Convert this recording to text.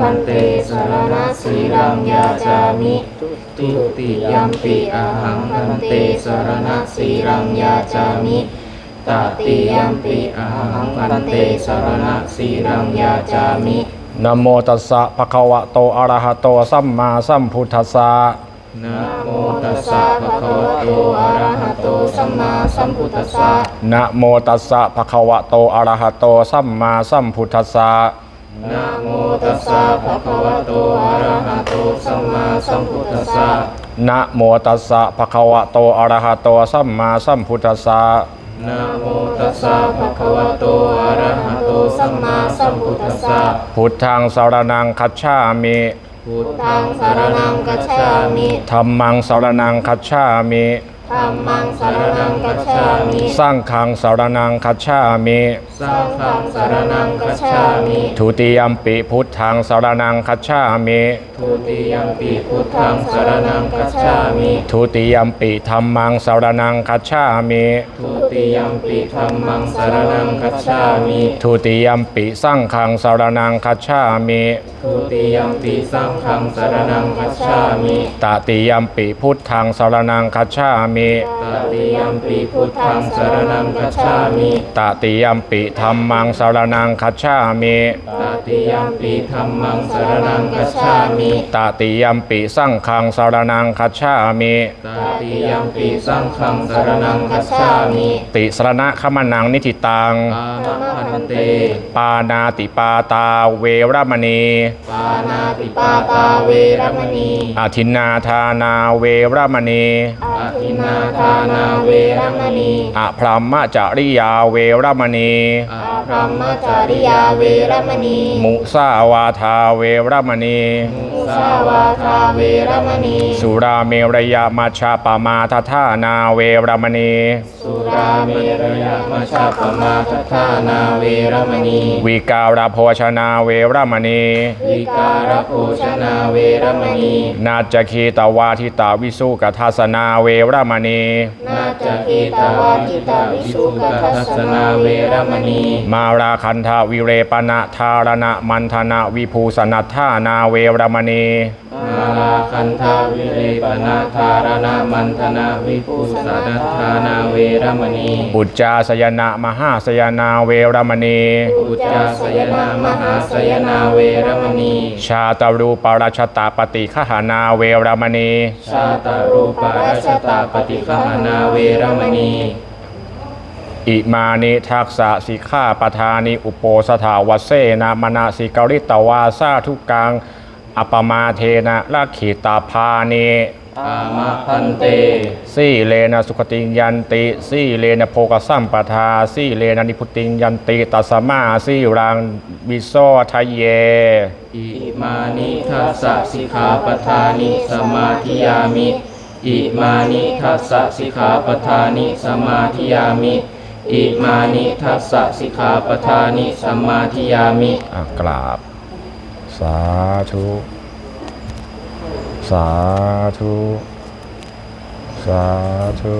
พันเตสรณะสีรังยาจามิทุติยัมปิอาหังพันเตสรณะสีรังยาจามิตติยัมปิอาหังพันเตสรณะสีรังยาจามินะโมตัสสะภะคะวะโตอะระหะโตสัมมาสัมพุทธัสสะนะโมตัสสะภะคะวะโตอะระหะโตสัมมาสัมพุทธัสสะนะโมตัสสะภะคะวะโตอะระหะโตสัมมาสัมพุทธัสสะ นะโมตัสสะภะคะวะโตอะระหะโตสัมมาสัมพุทธัสสะนะโมตัสสะภะคะวะโตอะระหะโตสัมมาสัมพุทธัสสะนะโมตัสสะภะคะวะโตอะระหะโตสัมมาสัมพุทธัสสะพุทธังสารนังคัจฉามิพุททางสารนังกัจฉามิธัมมังสารนังคัจฉามิ ธรรมังสารนังกัจฉามิสังฆังสารนังคัจฉามิสังฆังสารนังคัจฉามิทุติยัมปิพุทธังสารนังคัจฉามิทุติยัมปิพุทธังสารนังคัจฉามิทุติยัมปิธัมมังสารนังคัจฉามิทุติยัมปิธัมมังสารนังคัจฉามิทุติยัมปิสังฆังสารนังคัจฉามิทุติยัมปิสังฆังสารนังคัจฉามิตติยัมปิพุทธังสารนังคัจฉามิตติยัมปิพุทธังสารนังคัจฉามิตติยัมปิธัมมังสารนังคัจฉามิตติยัมปิธัมมังสารนังคัจฉามิตติยัมปิสังฆังสารนังคัจฉามิตติยัมปิสังฆังสารนังคัจฉามิติสรณะขมนังนิทิตังปามะพันเตปานาติปาตาเวรมณีปานาติปาตาเวรมณีอาทินนาทานาเวรมณีอาทินนาทานาเวรมณีอพรหมจริยาเวรมณีอา พรหมจริยาเวรมณี มุสาวาทาเวรมณี มุสาวาทาเวรมณี สุราเมรยามาชาปมาทธานาเวรมณี สุราเมรยมัชฌปมาทธานาเวรมณี วิการโภชนาเวรมณี วิการโภชนาเวรมณี นาจคีตวาทิตาวิสุกทัสนาเวรมณี นาจกิตาวาทิตาวิสุกทัสสนาเวรมณีมาราคันธาวิเรปนะธารณะมันธนะวิภูสนัทธานาเวรมณีมาลาคันธาวิเลปนาธารณมันธนาวิปุสสดัฏฐานาเวรมณีปุจจาสยนะมหาสยนาเวรมณีอุจจาสยนามหาสยนาเวรมณี ชาตรูปราชตาปฏิขหานาเวรมณี ชาตารูปาราชตาปฏิฆหานาเวรมณี อิมานิทักษะสิกขาปทานิอุปโปสถาวเสนามนาสิกริตวาสาทุกังอปมาเทนะลักขิตาพานิอามะพันเตสีเลนะสุขติยันติสีเลนะโภกสัมปทาสีเลนะนิพุติยันติตัสสมาสีรังวิโสทะเย อิมานิทัสสะสิกขาปทานิสมาธิยามิ อิมานิทัสสะสิกขาปทานิสมาธิยามิ อิมานิทัสสะสิกขาปทานิสัมมาทิยามิอะกราบ สาธุ สาธุ สาธุ